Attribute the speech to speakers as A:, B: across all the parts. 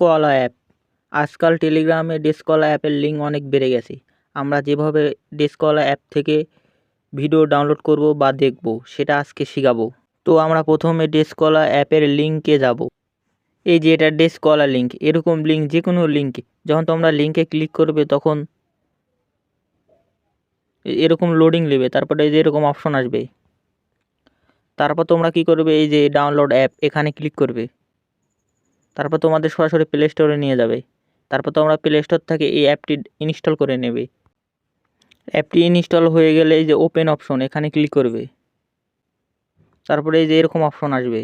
A: ডেস্কওয়ালা app আজকাল টেলিগ্রামে ডেস্কওয়ালা অ্যাপের লিঙ্ক অনেক বেড়ে গেছে। আমরা যেভাবে ডেস্কওয়ালা অ্যাপ থেকে ভিডিও ডাউনলোড করব বা দেখব, সেটা আজকে শেখাবো। তো আমরা প্রথমে ডেস্কওয়ালা অ্যাপের লিঙ্কে যাব। এই যে এটা ডেস্কওয়ালা লিঙ্ক এরকম লিঙ্ক যে কোনো লিঙ্কে যখন তোমরা লিঙ্কে ক্লিক করবে তখন এরকম লোডিং নেবে, তারপরে এই যে এরকম অপশন আসবে। তারপর তোমরা কি করবে, এই যে ডাউনলোড অ্যাপ এখানে ক্লিক করবে। তারপর তোমাদের সরাসরি প্লে স্টোরে নিয়ে যাবে। তারপর তোমরা প্লে স্টোর থেকে এই অ্যাপটি ইনস্টল করে নেবে। অ্যাপটি ইনস্টল হয়ে গেলে এই যে ওপেন অপশন এখানে ক্লিক করবে। তারপরে এই যে এরকম অপশন আসবে।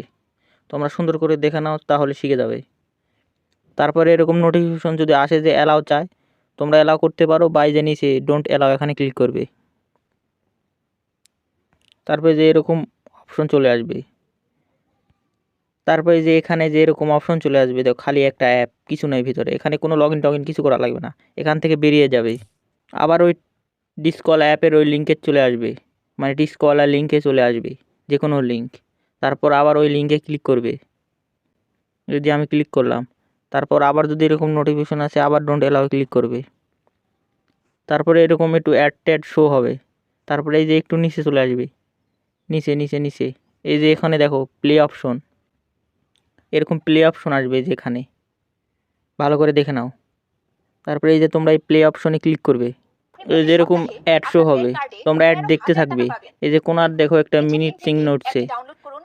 A: তোমরা সুন্দর করে দেখে নাও, তাহলে শিখে যাবে। তারপরে এরকম নোটিফিকেশন যদি আসে যে অ্যালাউ চায়, তোমরা অ্যালাউ করতে পারো বাই যে নিচে ডোন্ট অ্যালাউ এখানে ক্লিক করবে। তারপরে যে এরকম অপশন চলে আসবে। তারপরে যে এখানে যে এরকম অপশন চলে আসবে, দেখো খালি একটা অ্যাপ কিছু নেই ভিতরে। এখানে কোনো লগ ইন টগ ইন কিছু করা লাগবে না। এখান থেকে বেরিয়ে যাবে। আবার ওই ডিসকল অ্যাপের ওই লিঙ্কে চলে আসবে। মানে ডিসকলার লিঙ্কে চলে আসবে যে কোনো লিঙ্ক তারপর আবার ওই লিঙ্কে ক্লিক করবে। যদি আমি ক্লিক করলাম, তারপর আবার যদি এরকম নোটিফিকেশন আসে, আবার ডোন্ট অ্যালাউ ক্লিক করবে। তারপরে এরকম একটু অ্যাড ট্যাড শো হবে। তারপরে এই যে একটু নিচে চলে আসবে। নিচে নিচে নিচে। এই যে এখানে দেখো প্লে অপশন এরকম প্লে অপশন আসবে যেখানে। ভালো করে দেখে নাও। তারপরে এই যে তোমরা এই প্লে অপশনে ক্লিক করবে। এই যে এরকম অ্যাড শো হবে। তোমরা অ্যাড দেখতে থাকবে। এই যে কোনার দেখো একটা মিনিট চিহ্ন উঠছে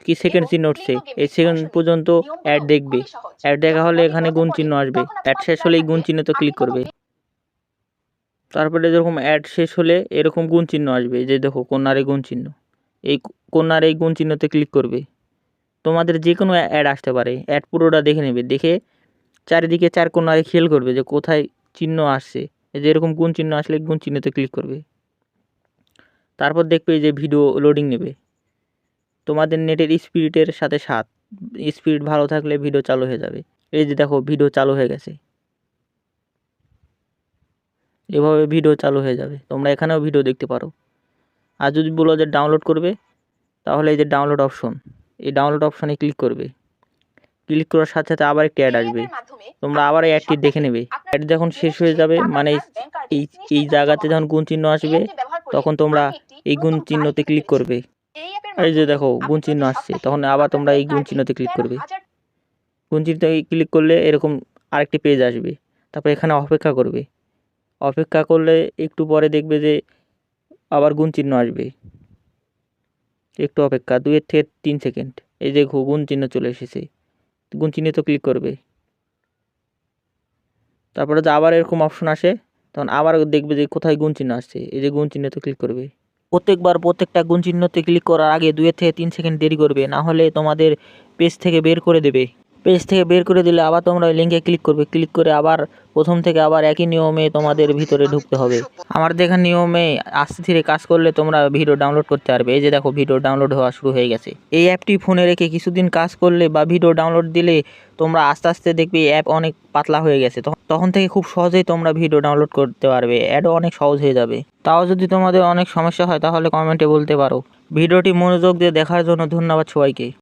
A: কি সেকেন্ড চিহ্ন উঠছে এই সেকেন্ড পর্যন্ত অ্যাড দেখবে। অ্যাড দেখা হলে এখানে গুণ চিহ্ন আসবে। অ্যাড শেষ হলে এই গুণ চিহ্ন তো ক্লিক করবে। তারপরে যেরকম অ্যাড শেষ হলে এরকম গুণ চিহ্ন আসবে। যে দেখো কন্যার এই গুণ চিহ্ন। এই কন্যার এই গুণ চিহ্নতে ক্লিক করবে। তোমাদের যে কোনো অ্যাড আসতে পারে। অ্যাড পুরোটা দেখে নেবে। দেখে চারিদিকে চার কোনারে খেয়াল করবে যে কোথায় চিহ্ন আসছে। এই যে এরকম গুণ চিহ্ন আসলে গুণ চিহ্নতে ক্লিক করবে। তারপর দেখবে যে ভিডিও লোডিং নেবে। তোমাদের নেটের স্পিডের সাথে সাত স্পিড ভালো থাকলে ভিডিও চালু হয়ে যাবে। এই যে দেখো ভিডিও চালু হয়ে গেছে। এভাবে ভিডিও চালু হয়ে যাবে। তোমরা এখানেও ভিডিও দেখতে পারো। আর যদি বলো যে ডাউনলোড করবে, তাহলে এই যে ডাউনলোড অপশন এই ডাউনলোড অপশনে ক্লিক করবে। ক্লিক করার সাথে সাথে আবার একটি অ্যাড আসবে। তোমরা আবার এই অ্যাডটি দেখে নেবে। অ্যাড যখন শেষ হয়ে যাবে মানে এই এই জায়গাতে যখন গুণ চিহ্ন আসবে তখন তোমরা এই গুণ চিহ্নতে ক্লিক করবে। এই যে দেখো গুণ চিহ্ন আসছে। তখন আবার তোমরা এই গুণ চিহ্নতে ক্লিক করবে। গুণ চিহ্নতে ক্লিক করলে এরকম আরেকটি পেজ আসবে। তারপর এখানে অপেক্ষা করবে। অপেক্ষা করলে একটু পরে দেখবে যে আবার গুণ চিহ্ন আসবে। একটু অপেক্ষা, দুয়ের থেকে তিন সেকেন্ড। এই যে গুণ চিহ্ন চলে এসেছে। গুণ চিহ্নে তো ক্লিক করবে। তারপরে যে আবার এরকম অপশন আসে, তখন আবার দেখবে যে কোথায় গুণ চিহ্ন আসছে। এই যে গুণ চিহ্নতে ক্লিক করবে। প্রত্যেকবার প্রত্যেকটা গুণ চিহ্নতে ক্লিক করার আগে দুয়ের থেকে তিন সেকেন্ড দেরি করবে, না হলে তোমাদের পেজ থেকে বের করে দেবে। পেজ থেকে বের করে দিলে আবার তোমরা ওই লিঙ্কে ক্লিক করবে। ক্লিক করে আবার প্রথম থেকে আবার একই নিয়মে তোমাদের ভিতরে ঢুকতে হবে। আমার দেখা নিয়মে আস্তে ধীরে কাজ করলে তোমরা ভিডিও ডাউনলোড করতে পারবে। এই যে দেখো ভিডিও ডাউনলোড হওয়া শুরু হয়ে গেছে। এই অ্যাপটি ফোনে রেখে কিছুদিন কাজ করলে বা ভিডিও ডাউনলোড দিলে তোমরা আস্তে আস্তে দেখবে অ্যাপ অনেক পাতলা হয়ে গেছে। তখন- থেকে খুব সহজেই তোমরা ভিডিও ডাউনলোড করতে পারবে। অ্যাডও অনেক সহজ হয়ে যাবে। তাও যদি তোমাদের অনেক সমস্যা হয় তাহলে কমেন্টে বলতে পারো। ভিডিওটি মনোযোগ দিয়ে দেখার জন্য ধন্যবাদ সবাইকে।